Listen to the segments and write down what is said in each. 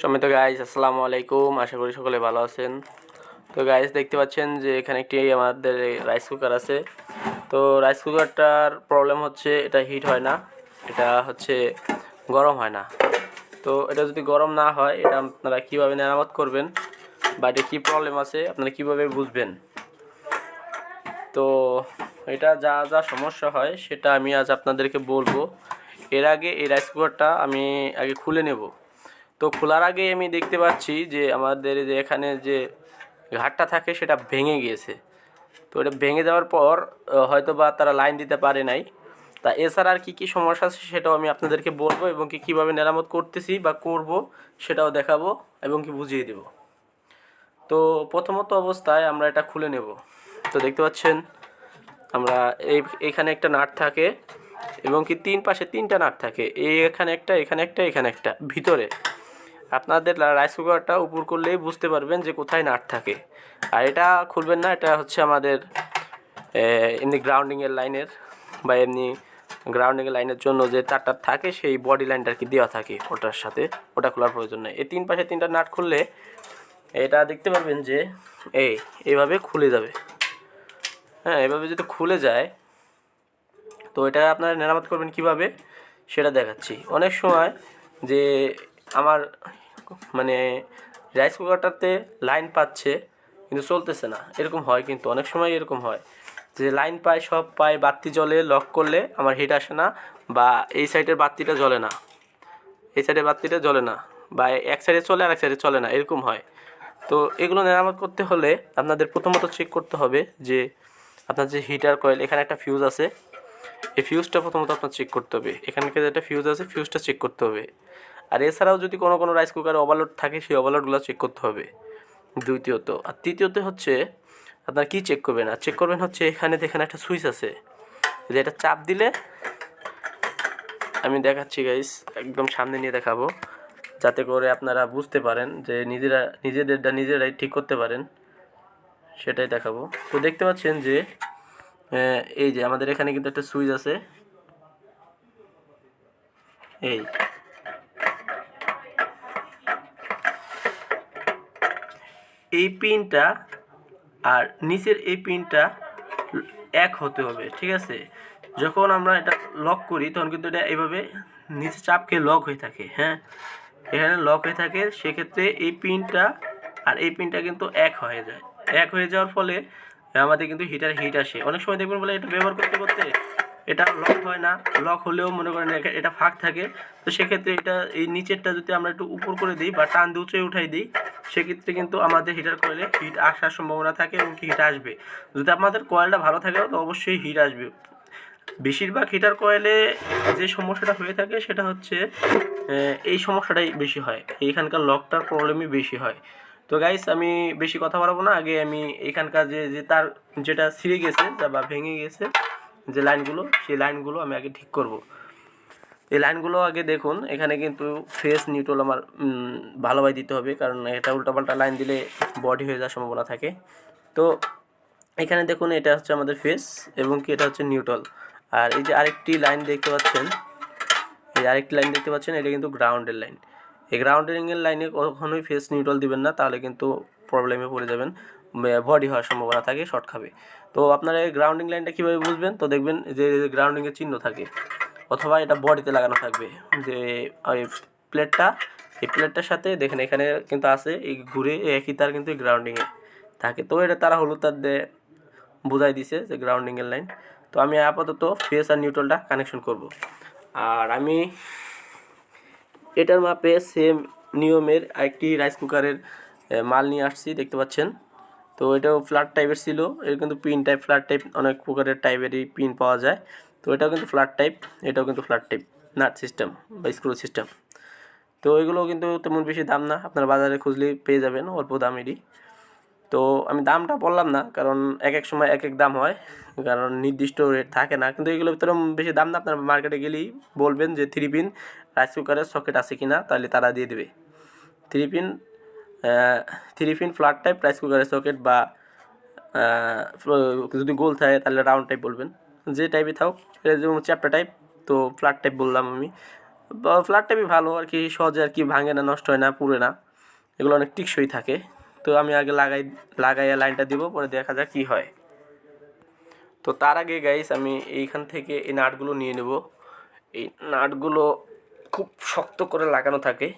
Samit guys আসসালামু আলাইকুম। আশা করি সকলে ভালো আছেন। তো গাইজ দেখতে পাচ্ছেন যে এখানে একটি আমাদের রাইস কুকার আছে। তো রাইস কুকারটার প্রবলেম হচ্ছে এটা হিট হয় না, এটা হচ্ছে গরম হয় না। তো এটা যদি গরম না হয়, এটা আপনারা কীভাবে মেরামত করবেন বা এটা কী প্রবলেম আছে, আপনারা কীভাবে বুঝবেন? তো এটা যা যা সমস্যা হয়, সেটা আমি আজ আপনাদেরকে বলব। এর আগে এই রাইস কুকারটা আমি আগে খুলে নেব। তো খোলার আগে আমি দেখতে পাচ্ছি যে আমাদের যে এখানে যে ঘাটটা থাকে সেটা ভেঙে গিয়েছে। তো এটা ভেঙে যাওয়ার পর হয়তো বা তারা লাইন দিতে পারে নাই। তা এছাড়া আর কী কী সমস্যা আছে সেটাও আমি আপনাদেরকে বলব এবং কি কীভাবে মেরামত করতেছি বা করব সেটাও দেখাবো এবং কি বুঝিয়ে দেব। তো প্রথমত অবস্থায় আমরা এটা খুলে নেব। তো দেখতে পাচ্ছেন, আমরা এই, এখানে একটা নাট থাকে এবং কি তিন পাশে তিনটা নাট থাকে। এই এখানে একটা এখানে একটা এখানে একটা, ভিতরে। আপনাদের রাইস কুকারটা উপর করলেই বুঝতে পারবেন যে কোথায় নাট থাকে। আর এটা খুলবেন না, এটা হচ্ছে আমাদের এমনি গ্রাউন্ডিংয়ের লাইনের বা এমনি গ্রাউন্ডিংয়ের লাইনের জন্য যে তারটা থাকে, সেই বডি লাইনটা আর কি দেওয়া থাকে ওটার সাথে। ওটা খোলার প্রয়োজন নেই। এই তিন পাশে তিনটা নাট খুললে এটা দেখতে পারবেন যে এই এইভাবে খুলে যাবে। হ্যাঁ এভাবে যদি খুলে যায়, তো এটা আপনারা মেরামত করবেন কীভাবে, সেটা দেখাচ্ছি। অনেক সময় যে আমার মানে রাইস কুকারটাতে লাইন পাচ্ছে, কিন্তু চলতেছে না। এরকম হয় কিন্তু, অনেক সময় এরকম হয়। যে লাইন পায়, সব পায়, বাতি জলে লক করলে আমার হিট আসে না, বা এই সাইডের বাতিটা জ্বলে না। এই সাইডের বাতিটা জ্বলে না, বা এক সাইডে চলে আর এক সাইডে চলে না, এরকম হয়। তো এগুলো মেরামত করতে হলে আপনাদের প্রথমত চেক করতে হবে যে আপনার যে হিটার কয়েল এখানে একটা ফিউজ আছে। এই ফিউজটা প্রথমত আপনার চেক করতে হবে। এখানকে যেটা ফিউজ আছে ফিউজটা চেক করতে হবে। আর এছাড়াও যদি কোনো কোনো রাইস কুকারে ওভারলোড থাকে, সেই ওভারলোডগুলো চেক করতে হবে। দ্বিতীয়ত, আর তৃতীয়ত হচ্ছে, আপনার কি চেক করবেন? আর চেক করবেন হচ্ছে এখানে এখানে একটা সুইচ আছে, যে এটা চাপ দিলে আমি দেখাচ্ছি গাইস একদম সামনে নিয়ে দেখাবো, যাতে করে আপনারা বুঝতে পারেন যে নিজেরা, নিজেদেরটা নিজেরাই ঠিক করতে পারেন, সেটাই দেখাবো। তো দেখতে পাচ্ছেন যে এই যে আমাদের এখানে কিন্তু একটা সুইচ আছে, এই এই পিনটা আর নিচের এই পিনটা এক হতে হবে, ঠিক আছে? যখন আমরা এটা লক করি, তখন কিন্তু এটা এইভাবে নিচে চাপ খেয়ে লক হয়ে থাকে হ্যাঁ? এখানে লক হয়ে থাকে, সেক্ষেত্রে এই পিনটা আর এই পিনটা কিন্তু এক হয়ে যায়। এক হয়ে যাওয়ার ফলে আমাদের কিন্তু হিটার হিট আসে। অনেক সময় দেখবেন বলে এটা ব্যবহার করতে করতে এটা লক হয় না লক হলেও মনে করেন এটা ফাঁক থাকে। তো সেক্ষেত্রে এটা, এই নিচেরটা যদি আমরা একটু উপর করে দিই বা টান দিয়ে উঁচে উঠাই দিই, সেক্ষেত্রে কিন্তু আমাদের হিটার কয়েলে হিট আসার সম্ভাবনা থাকে এবং হিট আসবে। যদি আমাদের কয়েলটা ভালো থাকে, তো অবশ্যই হিট আসবে। বেশিরভাগ হিটার কয়েলে যে সমস্যাটা হয়ে থাকে, সেটা হচ্ছে এই সমস্যাটাই বেশি হয়। এইখানকার লকটার প্রবলেমই বেশি হয়। তো গাইস আমি বেশি কথা বলব না। আগে আমি এখানকার যে যে তার, যেটা ছিঁড়ে গেছে বা ভেঙে গেছে যে লাইনগুলো, সেই লাইনগুলো আমি আগে ঠিক করব। এই লাইনগুলো আগে দেখুন, এখানে কিন্তু ফেস নিউট্রাল আমার ভালোভাবে দিতে হবে, কারণ এটা উল্টাপাল্টা লাইন দিলে বডি হয়ে যাওয়ার সম্ভাবনা থাকে। তো এখানে দেখুন, এটা হচ্ছে আমাদের ফেস এবং কি এটা হচ্ছে নিউট্রাল। আর এই যে আরেকটি লাইন দেখতে পাচ্ছেন, এই আরেকটি লাইন দেখতে পাচ্ছেন, এটা কিন্তু গ্রাউন্ডের লাইন। এই গ্রাউন্ডিংয়ের লাইনে কখনোই ফেস নিউট্রাল দিবেন না, তাহলে কিন্তু প্রবলেমে পড়ে যাবেন। বডি হওয়ার সম্ভাবনা থাকে শর্ট খাবে। তো আপনারা এই গ্রাউন্ডিং লাইনটা কীভাবে বুঝবেন? তো দেখবেন যে গ্রাউন্ডিংয়ের চিহ্ন থাকে, অথবা এটা বডিতে লাগানো থাকবে। যে ওই প্লেটটা এই প্লেটটার সাথে দেখেন এখানে কিন্তু আছে, এই ঘুরে একই তার কিন্তু গ্রাউন্ডিংয়ে থাকে। তো এটা তারা হলুদ তার দিয়ে বোঝাই দিছে যে গ্রাউন্ডিংয়ের লাইন তো আমি আপাতত ফেস আর নিউট্রালটা কানেকশন করব। আর আমি এটার মাপে সেম নিয়মের আরেকটি রাইস কুকারের মাল নিয়ে আসছি, দেখতে পাচ্ছেন। তো এটাও ফ্ল্যাট টাইপের ছিল। এর কিন্তু পিন টাইপ ফ্ল্যাট টাইপ অনেক প্রকারের টাইপেরই পিন পাওয়া যায়। তো এটাও কিন্তু ফ্ল্যাট টাইপ এটাও কিন্তু ফ্ল্যাট টাইপ নাট সিস্টেম বা স্ক্রু সিস্টেম তো এগুলো কিন্তু তেমন বেশি দাম না, আপনারা বাজারে খুঁজলেই পেয়ে যাবেন অল্প দামেরই। তো আমি দামটা বললাম না, কারণ এক এক সময় এক এক দাম হয়, কারণ নির্দিষ্ট রেট থাকে না। কিন্তু এগুলোর ভিতরে বেশি দাম না, আপনার মার্কেটে গেলেই বলবেন যে থ্রি পিন রাইস কুকারের সকেট আছে কি না তাহলে তারা দিয়ে দেবে। Three pin three pin flat type rice কুকারের সকেট বা যদি গোল থাকে তাহলে রাউন্ড টাইপ বলবেন। যে টাইপই থাক যেমন চ্যাপ্টার টাইপ তো ফ্ল্যাট টাইপ বললাম আমি। ফ্ল্যাট টাইপই ভালো, আর কি সহজে আর কি ভাঙে না, নষ্ট হয় না, পুড়ে না। এগুলো অনেক টিকসই থাকে। তো আমি আগে লাগাই, লাগাইয়া লাইনটা দিব, পরে দেখা যাক কী হয়। তো তার আগে গাইস আমি এইখান থেকে এই নাটগুলো নিয়ে নেব। এই নাটগুলো খুব শক্ত করে লাগানো থাকে।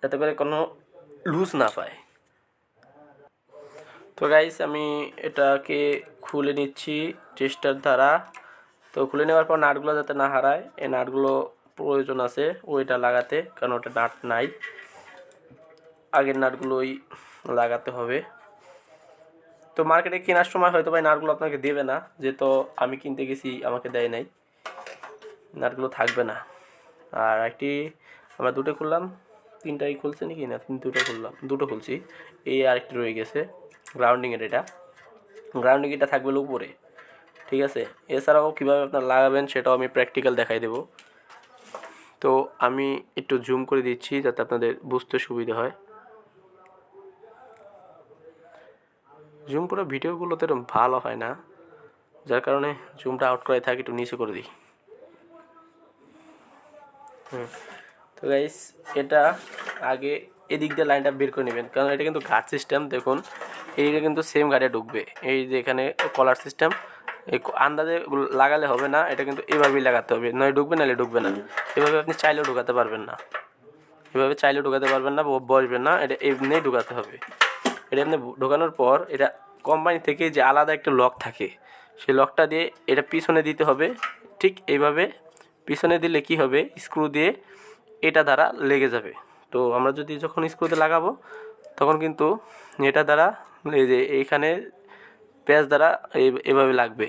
যাতে করে কোনো লুজ না পায়। তো গাইস আমি এটাকে খুলে নিচ্ছি চেষ্টার দ্বারা। তো খুলে নেওয়ার পর নাটগুলো যাতে না হারায়, এই নাটগুলো প্রয়োজন আছে ওইটা লাগাতে, কারণ ওটা নাট নাই। আগের নাটগুলোই লাগাতে হবে। তো মার্কেটে কেনার সময় হয়তো ভাই নাটগুলো আপনাকে দেবে না, যেহেতু আমি কিনতে গেছি, আমাকে দেয় নাই। নাটগুলো থাকবে না। আর একটি, আমরা দুটো খুললাম। তিনটাই খুলছে নাকি? না দুটো খুললাম। দুটো খুলছি। এই আরেকটি রয়ে গেছে। গ্রাউন্ডিংয়ের এটা। গ্রাউন্ডিং এটা থাকবে উপরে। ঠিক আছে? এছাড়াও কীভাবে আপনার লাগাবেন সেটাও আমি প্র্যাকটিক্যাল দেখাই দেব। তো আমি একটু জুম করে দিচ্ছি যাতে আপনাদের বুঝতে সুবিধা হয়। জুম করে ভিডিওগুলোতে এরকম ভালো হয় না। যার কারণে জুমটা আউট করে থাকি, একটু নিচে করে দিই। হুম। তো গাইস এটা আগে এদিক দিয়ে লাইনটা বের করে নেবেন। কারণ এটা কিন্তু ঘাট সিস্টেম দেখুন। এইটা কিন্তু সেম ঘাটে ঢুকবে। এই যে এখানে কলার সিস্টেম এই আন্দাজে লাগালে হবে না, এটা কিন্তু এভাবেই লাগাতে হবে। নয় ঢুকবে, নাহলে ঢুকবে না। এভাবে আপনি চাইলেও ঢুকাতে পারবেন না। এভাবে চাইলেও ঢুকাতে পারবেন না বসবেন না, এটা এমনিই ঢুকাতে হবে। এটা এমনি ঢোকানোর পর এটা কোম্পানি থেকে যে আলাদা একটা লক থাকে, সেই লকটা দিয়ে এটা পিছনে দিতে হবে। ঠিক এইভাবে পিছনে দিলে কি হবে? স্ক্রু দিয়ে এটা দ্বারা লেগে যাবে। তো আমরা যদি যখন স্ক্রুতে লাগাবো, তখন কিন্তু এটা দ্বারা এই যে এইখানে পেঁয়াজ দ্বারা এভাবে লাগবে।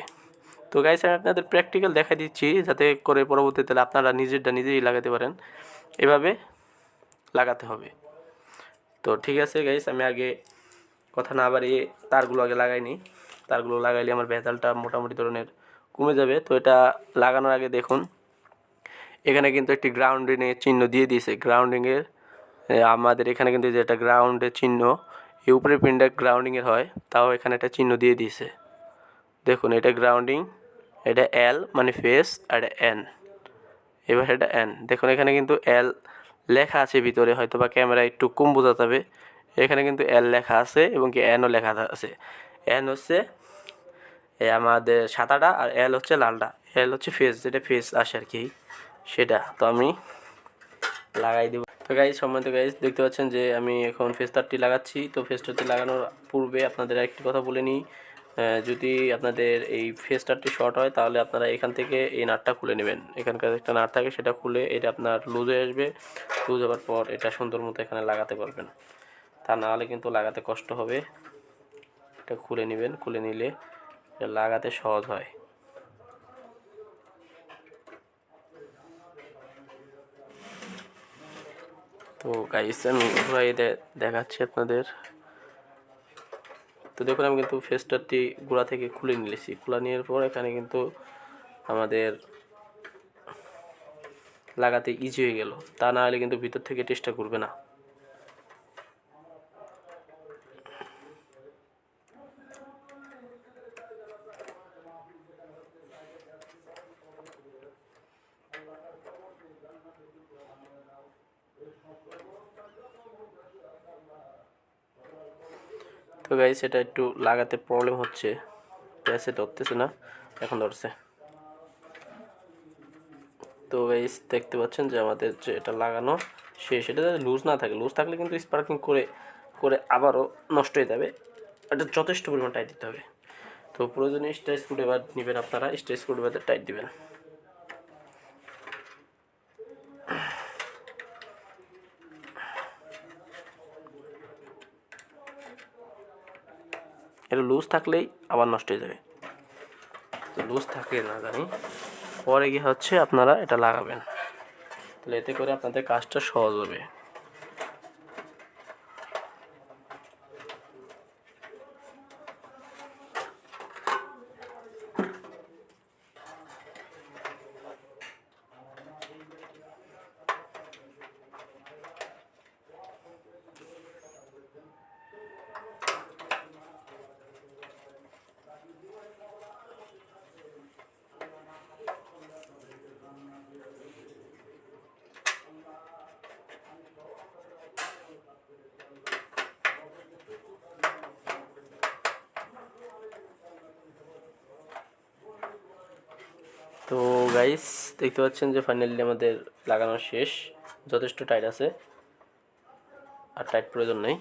তো গাইস আমি আপনাদের প্র্যাকটিক্যাল দেখা দিচ্ছি, যাতে করে পরবর্তীতে আপনারা নিজেরটা নিজেই লাগাতে পারেন। এভাবে লাগাতে হবে। তো ঠিক আছে গাইস আমি আগে কথা না বাড়িয়ে তারগুলো আগে লাগাই নিই তারগুলো লাগাইলে আমার ভেজালটা মোটামুটি ধরনের কমে যাবে। তো এটা লাগানোর আগে দেখুন এখানে কিন্তু একটি গ্রাউন্ডিংয়ের চিহ্ন দিয়ে দিয়েছে। গ্রাউন্ডিংয়ের আমাদের এখানে কিন্তু যেটা গ্রাউন্ডের চিহ্ন, এই উপরে পিনটা গ্রাউন্ডিংয়ের হয়, তাও এখানে একটা চিহ্ন দিয়ে দিয়েছে। দেখুন, এটা গ্রাউন্ডিং এটা এল মানে ফেস আর এন এবার এটা এন দেখুন, এখানে কিন্তু এল লেখা আছে ভিতরে হয়তো বা ক্যামেরা একটু কম বোঝা যাবে এখানে কিন্তু এল লেখা আছে এবং কি এনও লেখা আছে। এন হচ্ছে আমাদের সাদাটা আর এল হচ্ছে লালটা। এল হচ্ছে ফেস যেটা ফেস আসে আর কি। সেটা তো আমি লাগাই দেবো। তো গাইজ সম্মানিত গাইজ দেখতে পাচ্ছেন যে আমি এখন ফেস্টারটি লাগাচ্ছি। তো ফেস্টারটি লাগানোর পূর্বে আপনাদের একটি কথা বলে নিই। যদি আপনাদের এই ফেস্টারটি শর্ট হয়, তাহলে আপনারা এখান থেকে এই নাটটা খুলে নেবেন। এখানকার একটা নাট থাকে, সেটা খুলে এটা আপনার লুজ হয়ে আসবে। লুজ হওয়ার পর এটা সুন্দর মতো এখানে লাগাতে পারবেন। তা না হলে কিন্তু লাগাতে কষ্ট হবে। এটা খুলে নেবেন, খুলে নিলে এটা লাগাতে সহজ হয়। তো গাইস আমি ঘুরাই দেখাচ্ছি আপনাদের। তো দেখুন, আমি কিন্তু ফেস্টারটি গোড়া থেকে খুলে নিয়েছি খোলা নেওয়ার পর এখানে কিন্তু আমাদের লাগাতে ইজি হয়ে গেল। তা না হলে কিন্তু ভিতর থেকে চেষ্টা করবে না। তো গাইস সেটা একটু লাগাতে প্রবলেম হচ্ছে। প্যাসে ধরতেছে না, এখন ধরছে। তো গাইস দেখতে পাচ্ছেন যে আমাদের যে এটা লাগানো, সে এটা যাতে লুজ না থাকে। লুজ থাকলে কিন্তু স্পার্কিং করে করে আবারও নষ্ট হয়ে যাবে। এটা যথেষ্ট পরিমাণ টাইট দিতে হবে। তো প্রয়োজনে স্টার স্ক্রুড্রাইভার নেবেন আপনারা। স্টার স্ক্রুড্রাইভার টাইট দিবেন। এটা লুজ থাকলেই আবার নষ্ট হয়ে যাবে। তো লুজ থাকে না জানি। পরে গিয়ে হচ্ছে আপনারা এটা লাগাবেন। তাহলে এতে করে আপনাদের কাজটা সহজ হবে। গাইস দেখতে পাচ্ছেন যে ফাইনালি আমাদের লাগানো শেষ। যথেষ্ট টাইট আছে। আর টাইট প্রয়োজন নেই।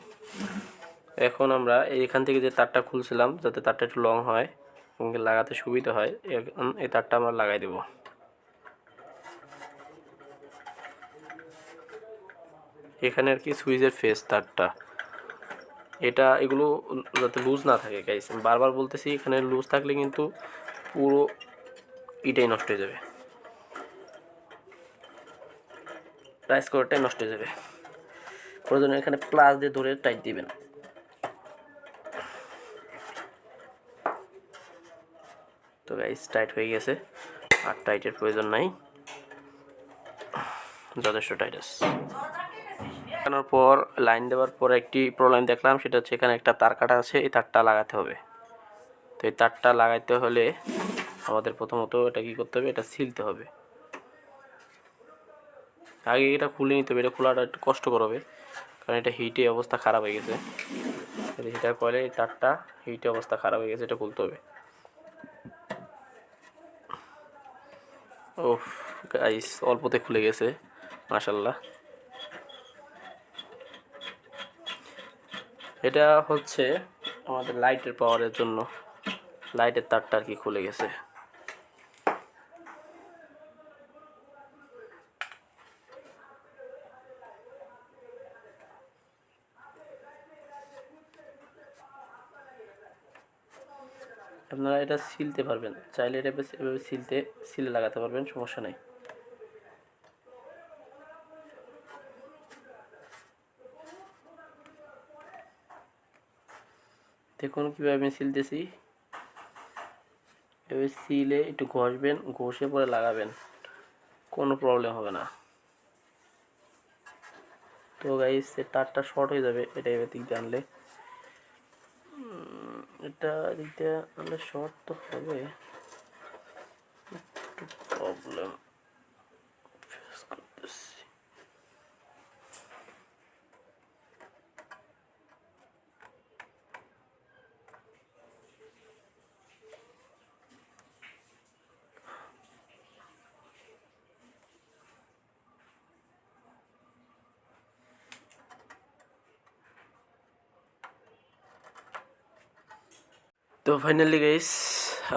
এখন আমরা এইখান থেকে যে তারটা খুলছিলাম, যাতে তারটা একটু লং হয় এবং লাগাতে সুবিধা হয়, এখন এই তারটা আমরা লাগাই দেব। এখানে আর কি সুইচের ফেস তারটা। এটা এগুলো যাতে লুজ না থাকে গাইস বারবার বলতেছি, এখানে লুজ থাকলে কিন্তু পুরো ইটাই নষ্ট হয়ে যাবে। প্রাইস করাটাই নষ্ট হয়ে যাবে। প্রয়োজনে এখানে প্লাস দিয়ে ধরে টাইট দিবেন। তো গাইস টাইট হয়ে গেছে। আর টাইটের প্রয়োজন নাই। যথেষ্ট টাইট আছে। লাগানোর পর লাইন দেওয়ার পর একটি প্রবলেম দেখলাম। সেটা হচ্ছে এখানে একটা তার কাটা আছে। এই তারটা লাগাতে হবে। তো এই তারটা লাগাইতে হলে আমাদের প্রথমত এটা কি করতে হবে? এটা সিলতে হবে। আগে এটা খুলে নিতে হবে। এটা খোলাটা একটু কষ্টকর হবে। কারণ এটা হিটে অবস্থা খারাপ হয়ে গেছে। হিটার এই তারটা হিটে অবস্থা খারাপ হয়ে গেছে, এটা খুলতে হবে। ও গাইস অল্পতে খুলে গেছে। মাশাল্লাহ এটা হচ্ছে আমাদের লাইটের পাওয়ারের জন্য। লাইটের তারটা আর কি খুলে গেছে। আপনারা এটা সিলতে পারবেন। চাইলে এটা এভাবে সিলতে, সিলে লাগাতে পারবেন, সমস্যা নেই। দেখুন কীভাবে আমি সিলতেছি। এভাবে সিলে একটু ঘষবেন, ঘষে পরে লাগাবেন। কোনো প্রবলেম হবে না। তো গাইস তারটা শর্ট হয়ে যাবে, এটা এবার দিক দিয়ে আনলে। এটা দিতে আনলে শর্ট তো হবে। একটু প্রবলেম ফেস করতেছি তো ফাইনালি গাইস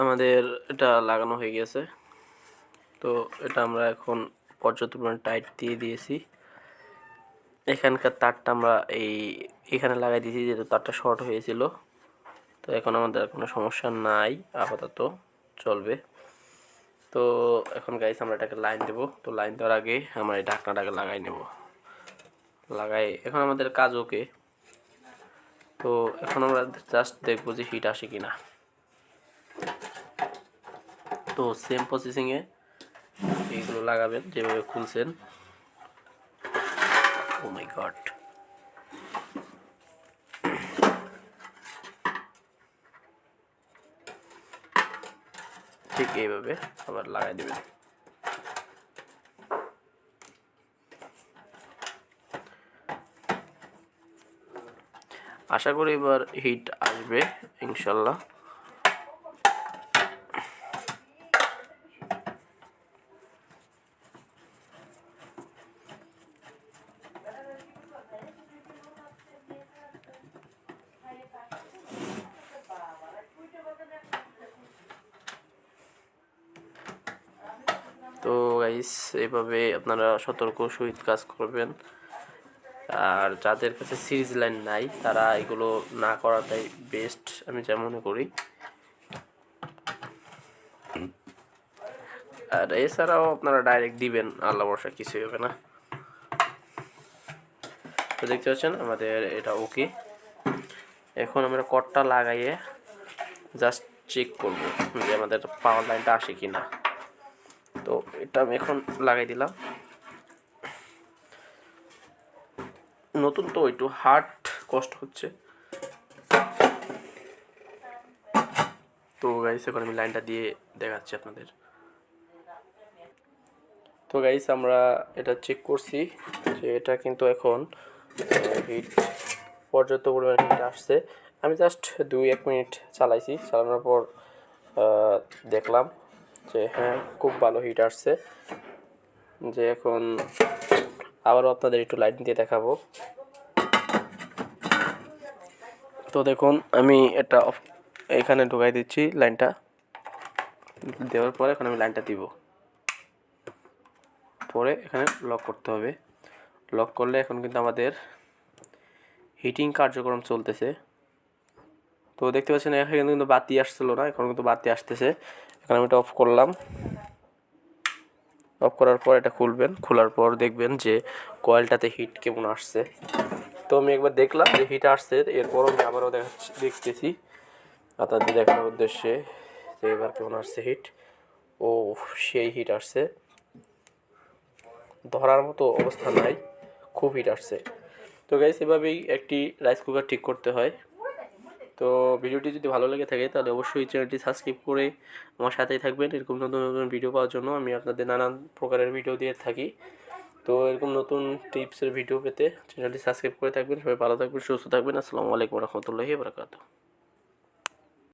আমাদের এটা লাগানো হয়ে গেছে। তো এটা আমরা এখন পর্যাপ্ত পরিমাণ টাইট দিয়ে দিয়েছি। এখানকার তারটা আমরা এই, এখানে লাগাই দিয়েছি যেহেতু তারটা শর্ট হয়েছিল। তো এখন আমাদের কোনো সমস্যা নাই, আপাতত চলবে। তো এখন গাইস আমরা এটাকে লাইন দেব। তো লাইন দেওয়ার আগে আমরা এই ঢাকনাটাকে লাগাই নেব। লাগাই, এখন আমাদের কাজ ওকে তো এখন আমরা জাস্ট দেখব যে হিট আসে কি না তো সেম প্রসেসিংয়ে এইগুলো লাগাবেন, যেভাবে খুলছেন। ও মাই গড ঠিক এইভাবে আবার লাগাই দেবেন। আশা করি এবার হিট আসবে ইনশাল্লাহ। তো গাইস এইভাবে আপনারা সতর্ক সহিত কাজ করবেন। আর যাদের কাছে সিরিজ লাইন নাই, তারা এগুলো না করাটাই বেস্ট আমি যা মনে করি। আর এছাড়াও আপনারা ডাইরেক্ট দিবেন, আল্লাহ বর্ষা কিছুই হবে না। তো দেখতে পাচ্ছেন, আমাদের এটা ওকে এখন আমরা কটটা লাগাইয়ে জাস্ট চেক করব যে আমাদের পাওয়ার লাইনটা আসে কি না তো এটা আমি এখন লাগাই দিলাম। নতুন তো, একটু হার্ড কষ্ট হচ্ছে। তো গাইস এখন আমি লাইনটা দিয়ে দেখাচ্ছি আপনাদের। তো গাইস আমরা এটা চেক করছি যে এটা কিন্তু এখন হিট পর্যাপ্ত পরিমাণ হিট আসছে। আমি জাস্ট দুই, এক মিনিট চালাইছি। চালানোর পর দেখলাম যে হ্যাঁ খুব ভালো হিট আসছে। যে এখন আবারও আপনাদের একটু লাইট দিয়ে দেখাবো। তো দেখুন, আমি এটা এখানে ঢুকাই দিচ্ছি লাইনটা দেওয়ার পরে এখন আমি লাইনটা দিব। পরে এখানে লক করতে হবে। লক করলে এখন কিন্তু আমাদের হিটিং কার্যক্রম চলতেছে। তো দেখতে পাচ্ছেন, এখানে কিন্তু বাতি আসছিল না, এখন কিন্তু বাতি আসতেছে। এখন আমি এটা অফ করলাম। অফ করার পর এটা খুলবেন। খোলার পর দেখবেন যে কয়েলটাতে হিট কেমন আসছে। তো আমি একবার দেখলাম যে হিট আসছে এরপর আমি আবারও দেখাচ্ছি, দেখতেছি। আপনাদের দেখানোর উদ্দেশ্যে যে এবার কেমন আসছে হিট ও, সেই হিট আসছে। ধরার মতো অবস্থা নাই, খুব হিট আসছে। তো গাইস এভাবেই একটি রাইস কুকার ঠিক করতে হয়। তো ভিডিওটি যদি ভালো লেগে থাকে তাহলে অবশ্যই চ্যানেলটি সাবস্ক্রাইব করে আমার সাথেই থাকবেন। এরকম নতুন নতুন ভিডিও পাওয়ার জন্য আমি আপনাদের নানান প্রকারের ভিডিও দিয়ে থাকি। তো এরকম নতুন টিপসের ভিডিও পেতে চ্যানেলটি সাবস্ক্রাইব করে থাকবেন। সবাই ভালো থাকবেন, সুস্থ থাকবেন। আসসালামু আলাইকুম রহমতুল্লাহি বারকাতুহ।